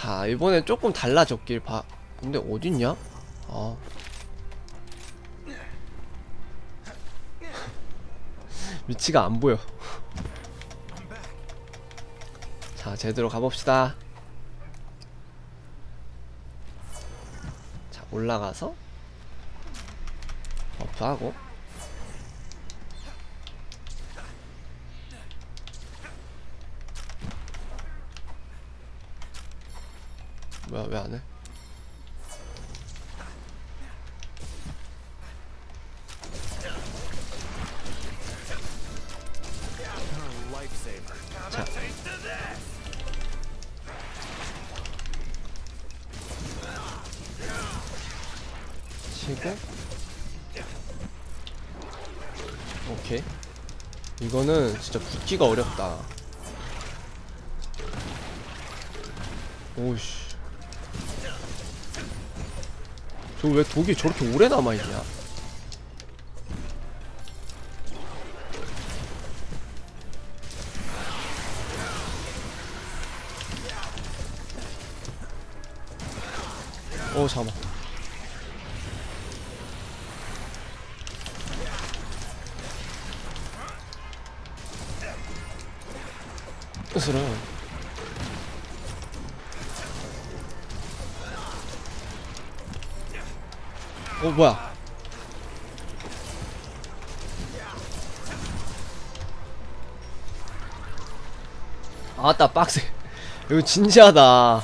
자 이번엔 조금 달라졌길 봐. 근데 어딨냐? 아. 위치가 안 보여. 자 제대로 가봅시다. 자 올라가서 버프하고 뭐야 왜 안 해? 자. 치고 오케이 이거는 진짜 붙기가 어렵다 오씨 저 왜 독이 저렇게 오래 남아있냐? 어 잠깐만. 으스러 어 뭐야? 아따 빡세 이거 진지하다.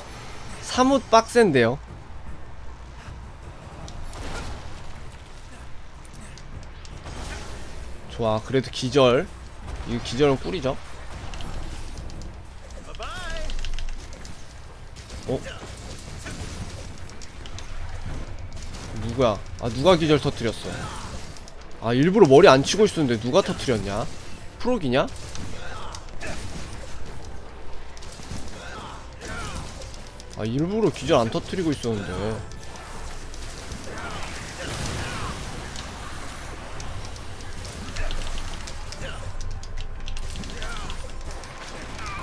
사뭇 빡센데요? 좋아 그래도 기절. 이거 기절은 꿀이죠? 어? 누구야? 아 누가 기절 터뜨렸어 아 일부러 머리 안 치고 있었는데 누가 터뜨렸냐? 프로기냐? 아 일부러 기절 안 터뜨리고 있었는데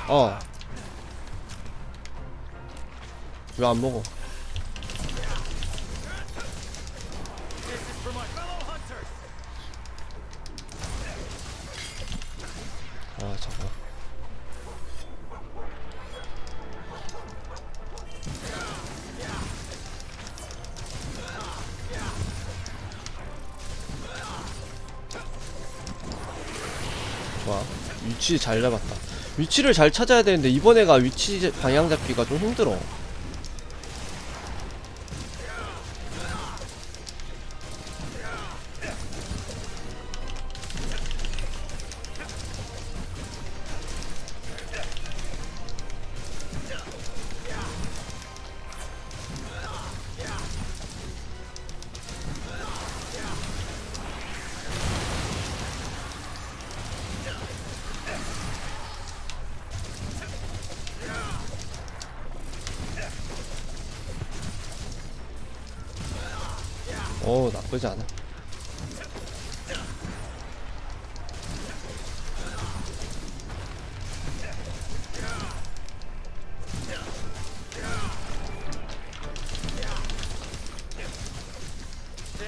어. 왜 안 먹어? 아 잠깐. 좋아. 위치 잘 잡았다. 위치를 잘 찾아야 되는데 이번에가 위치 방향 잡기가 좀 힘들어. 오 나쁘지 않아.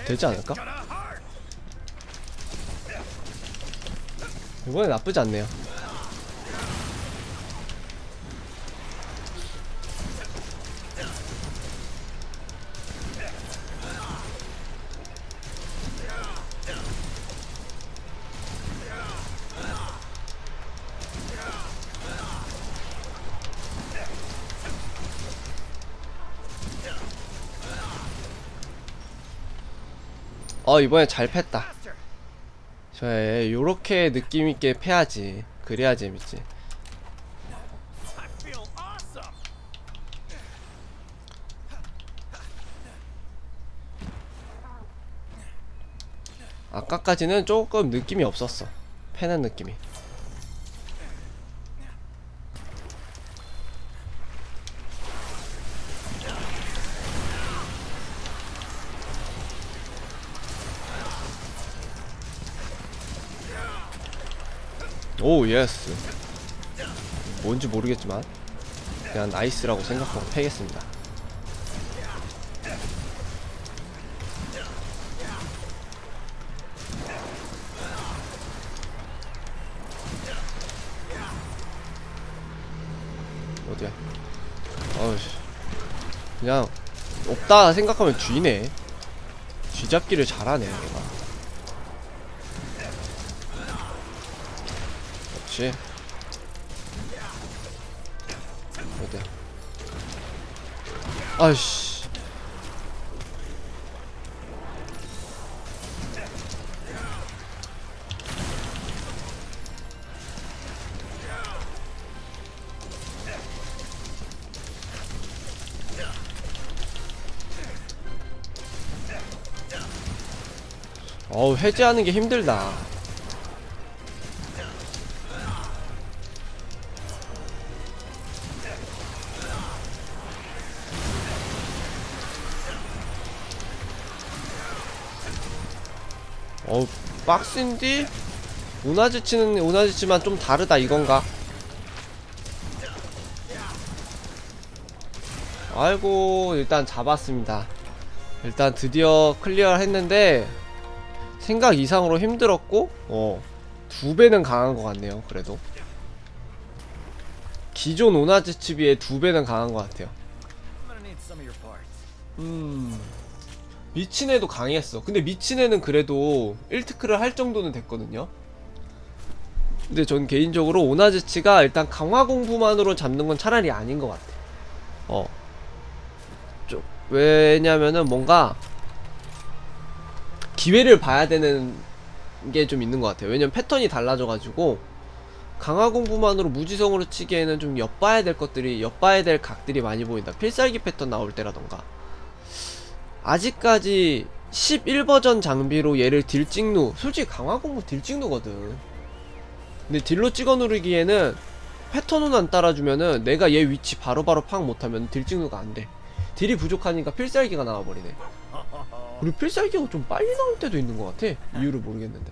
되지 않을까? 이번에 나쁘지 않네요. 어 이번에 잘 팼다. 저 요렇게 느낌 있게 패야지. 그래야 재밌지. 아까까지는 조금 느낌이 없었어. 패는 느낌이. 오 예스. 뭔지 모르겠지만 그냥 나이스라고 생각하고 패겠습니다. 어디야? 어우씨. 그냥 없다 생각하면 쥐네. 쥐잡기를 잘하네, 얘가. 그렇지. 어디야? 아이씨. 어우 해제하는 게 힘들다. 어우 빡센디? 오나지치는 오나지치만 좀 다르다 이건가? 아이고 일단 잡았습니다. 일단 드디어 클리어 했는데 생각 이상으로 힘들었고 어 두 배는 강한 것 같네요 그래도 기존 오나지치 비에 두 배는 강한 것 같아요. 음 미친애도 강했어. 근데 미친애는 그래도 1트크를 할 정도는 됐거든요. 근데 전 개인적으로 오나지치가 일단 강화 공부만으로 잡는 건 차라리 아닌 것 같아. 어. 좀, 왜냐면은 뭔가 기회를 봐야 되는 게 좀 있는 것 같아요. 왜냐면 패턴이 달라져가지고 강화 공부만으로 무지성으로 치기에는 좀 엿봐야 될 것들이 엿봐야 될 각들이 많이 보인다. 필살기 패턴 나올 때라던가 아직까지 11버전 장비로 얘를 딜 찍누 솔직히 강화 공부 딜 찍누거든. 근데 딜로 찍어 누르기에는 패턴은 안 따라주면은 내가 얘 위치 바로 바로 파악 못하면 딜 찍누가 안돼. 딜이 부족하니까 필살기가 나와버리네. 그리고 필살기가 좀 빨리 나올 때도 있는 것 같아. 이유를 모르겠는데